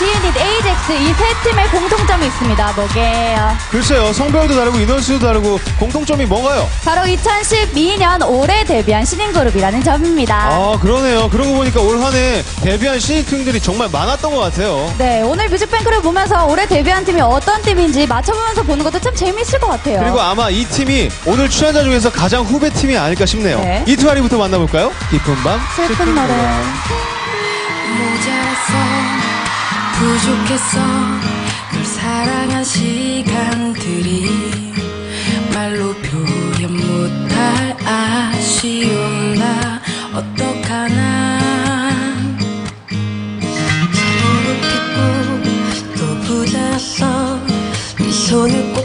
디엔닛, 에이젝스 이 세 팀의 공통점이 있습니다. 뭐게요? 글쎄요, 성별도 다르고 인원수도 다르고 공통점이 뭔가요? 바로 2012년 올해 데뷔한 신인 그룹이라는 점입니다. 아, 그러네요. 그러고 보니까 올 한 해 데뷔한 신입팀들이 정말 많았던 것 같아요. 네, 오늘 뮤직뱅크를 보면서 올해 데뷔한 팀이 어떤 팀인지 맞춰보면서 보는 것도 참 재밌을 것 같아요. 그리고 아마 이 팀이 오늘 출연자 중에서 가장 후배 팀이 아닐까 싶네요. 네. 이투아리부터 만나볼까요? 깊은 밤, 슬픈 노래. 모자랐어 부족했어 널 사랑한 시간들이 말로 표현 못할 아쉬움 나 어떡하나. 잘못했고 또 부자랐어 네 손을 꼭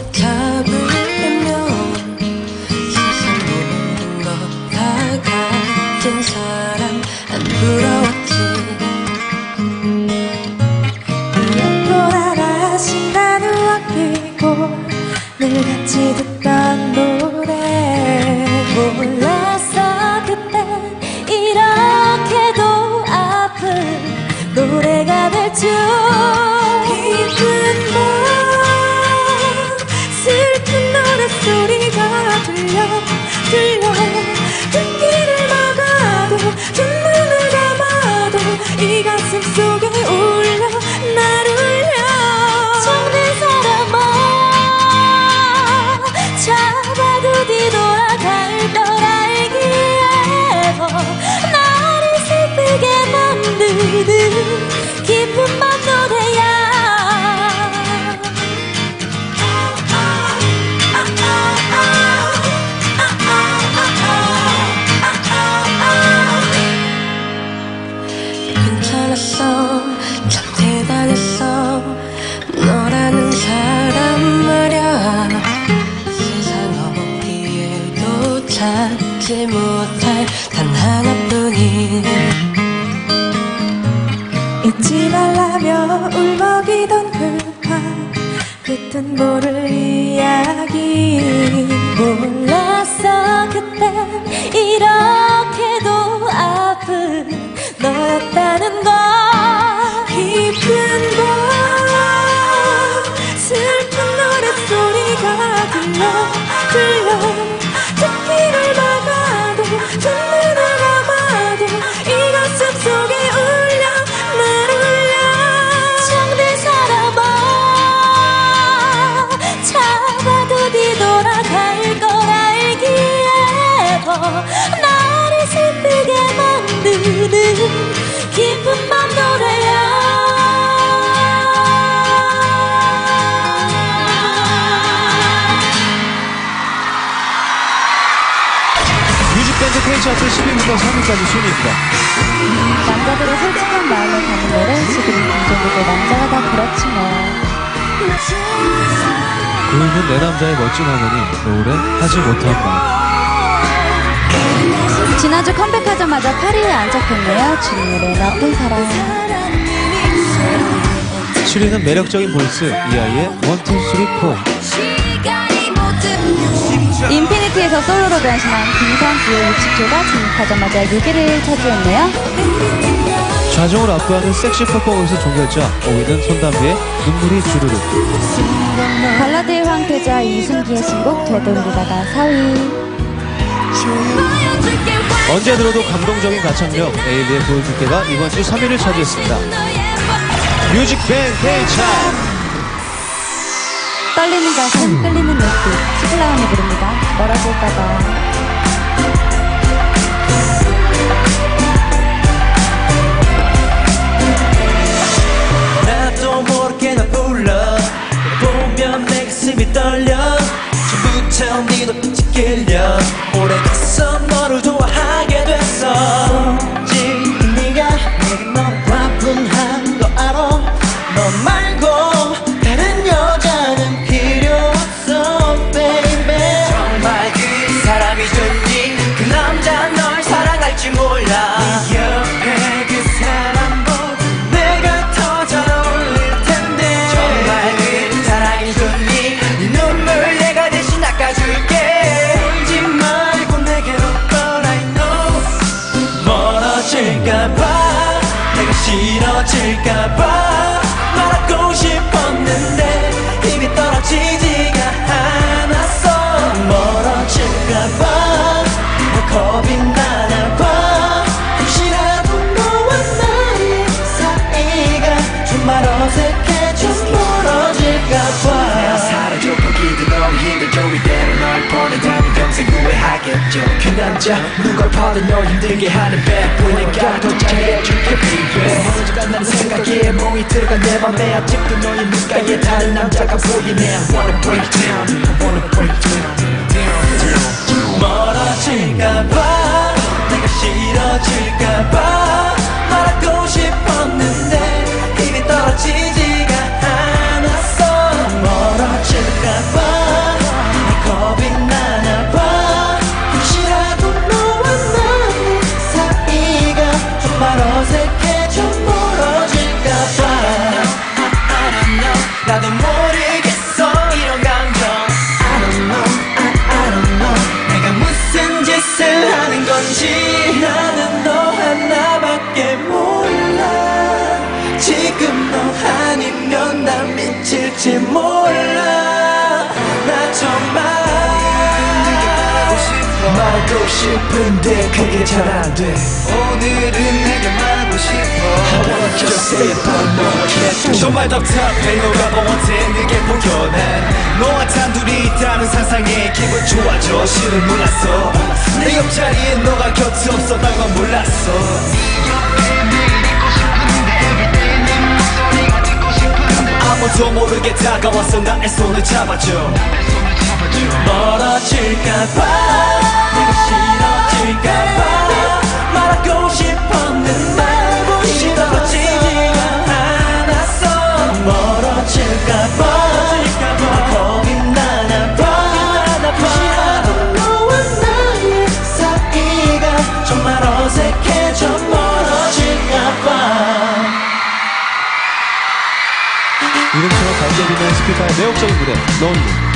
찾지 못할 단 하나뿐인 잊지 말라며 울먹이던 그밤 끝은 모를 이야기. 몰랐어 그땐 이렇게도 아픈 너였다는 걸 깊은 밤 슬픈 노랫소리가 들려 들려 2위에서 3위까지 순위입니다. 남자들의 솔직한 마음을 담은 노래 지금 김종국의 남자가 다 그렇지 뭐. 그룹은 내 남자의 멋진 어머니 노래 하지 못한 마음. 지난주 컴백하자마자 8위에 안착했네요. 주노래 나쁜 사랑. 7위는 매력적인 보이스 이아이의 원투 쓰리 포. 인피니티에서 솔로로 변신한 김선지의 60초가 진입하자마자 6위를 차지했네요. 좌종을 압도하는 섹시 퍼포먼스 종결자 5위는 손담비의 눈물이 주르륵 발라드의 황태자 이승기의 신곡 되돌리다가 4위. 언제 들어도 감동적인 가창력 에일리의 보여줄게가 이번 주 3위를 차지했습니다 뮤직뱅 K차트 떨리는 가슴, 끌리는 눈빛. 시플라운이 부릅니다. 멀어질까봐. 나도 모르게 나 불러 보면 내 가슴이 떨려 처음부터 네눈 그 남자 누굴 봐도 널 힘들게 하는 bad boy 내가? 더 잘해줄게 baby. 나는 생각에 멍이 들어간 내 맘에 아직도 너의 눈가에 다른 남자가 보이네. I wanna break down 나도 모르겠어. 이런 감정. I don't know I, I don't know. 내가 무슨 짓을 하는 건지 나는 너 하나밖에 몰라. 지금 너 아니면 나 미칠지 몰라. 나 정말 말하고 싶은데 그게 잘 안돼. 오늘은 내게 말하고 싶어. I wanna just say it but no 정말 답답해. 너가 뻔한테 내게 보여 난 너와 단둘이 있다는 상상에 기분 좋아져. 실은 몰랐어. 내 옆자리에 너가 곁에 없었던 건 몰랐어. 아무도 모르게 다가와서 나의 손을 잡아줘. 멀어질까 봐 스피커의 매혹적인 무대 론리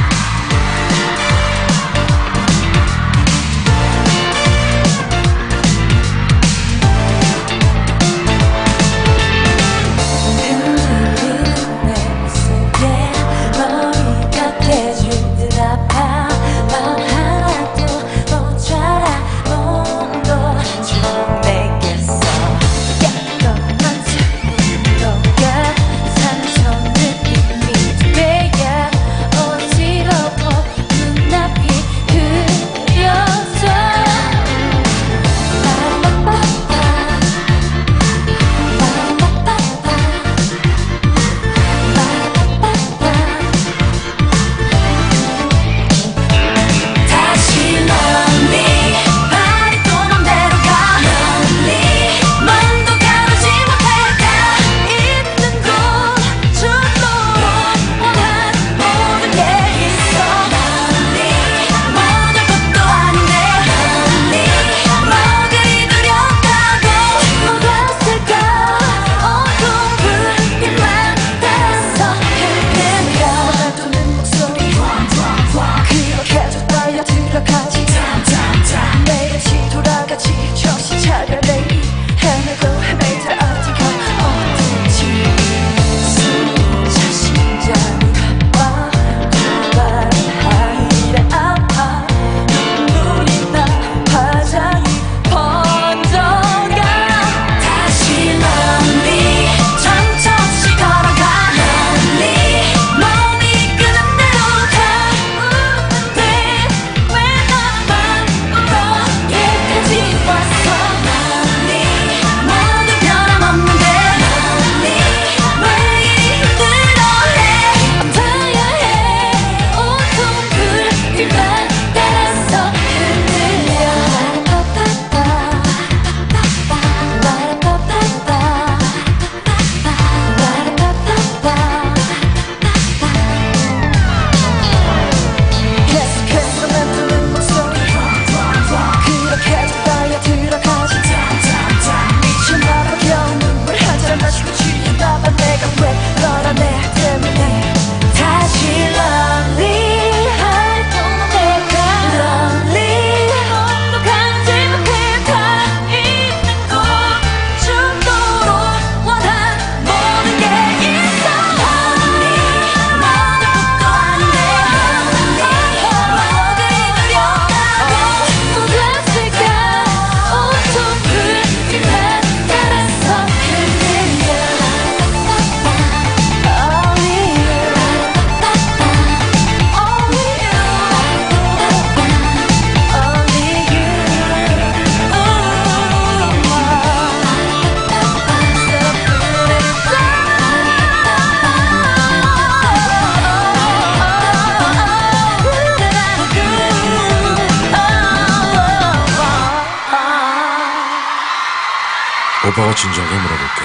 더 진지하게 물어볼게.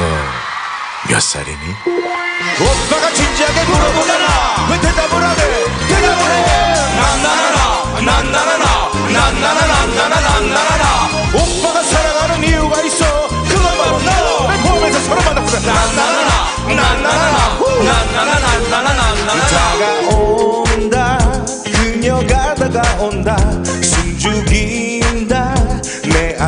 너 몇 살이니? 오빠가 진지하게 물어보잖아. 왜 대답을 안 해? 대답을 해. 난나나나, 난나나나, 난나나나, 난나나나. 오빠가 사랑하는 이유가 있어. 그건 바로 너. 맨 몸에서 서로 만났구나. 난나나나, 난나나나, 난나나나, 난나나. 다가온다. 그녀가 다가온다.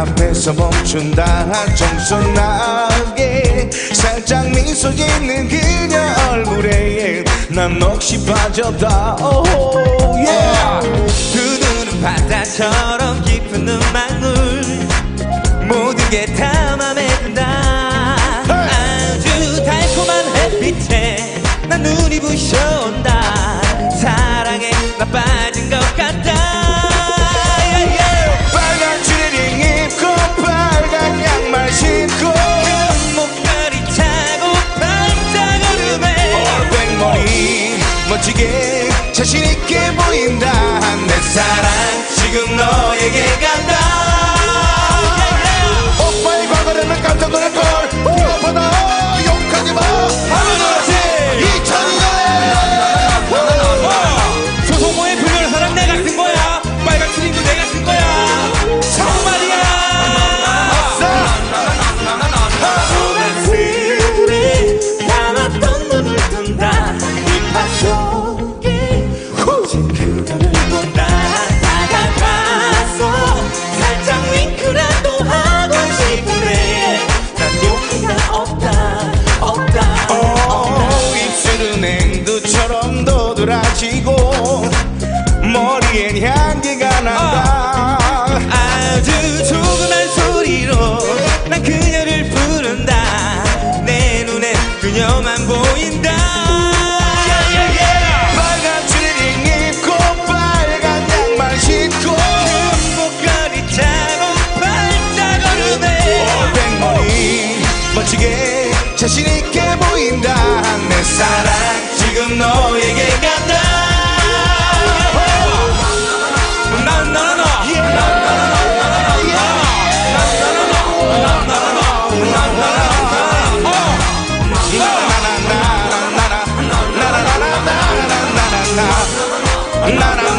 앞에서 멈춘다. 정선하게 살짝 미소 짓는 그녀 얼굴에 난 넋이 빠졌다. Oh, yeah. 두 눈은 바다처럼 깊은 눈망울 모든 게 다 맘에 든다. 아주 달콤한 햇빛에 난 눈이 부셔온다. 사랑에 나 빠진 보인다. 내 사랑 지금 너에게 간 la, la, la.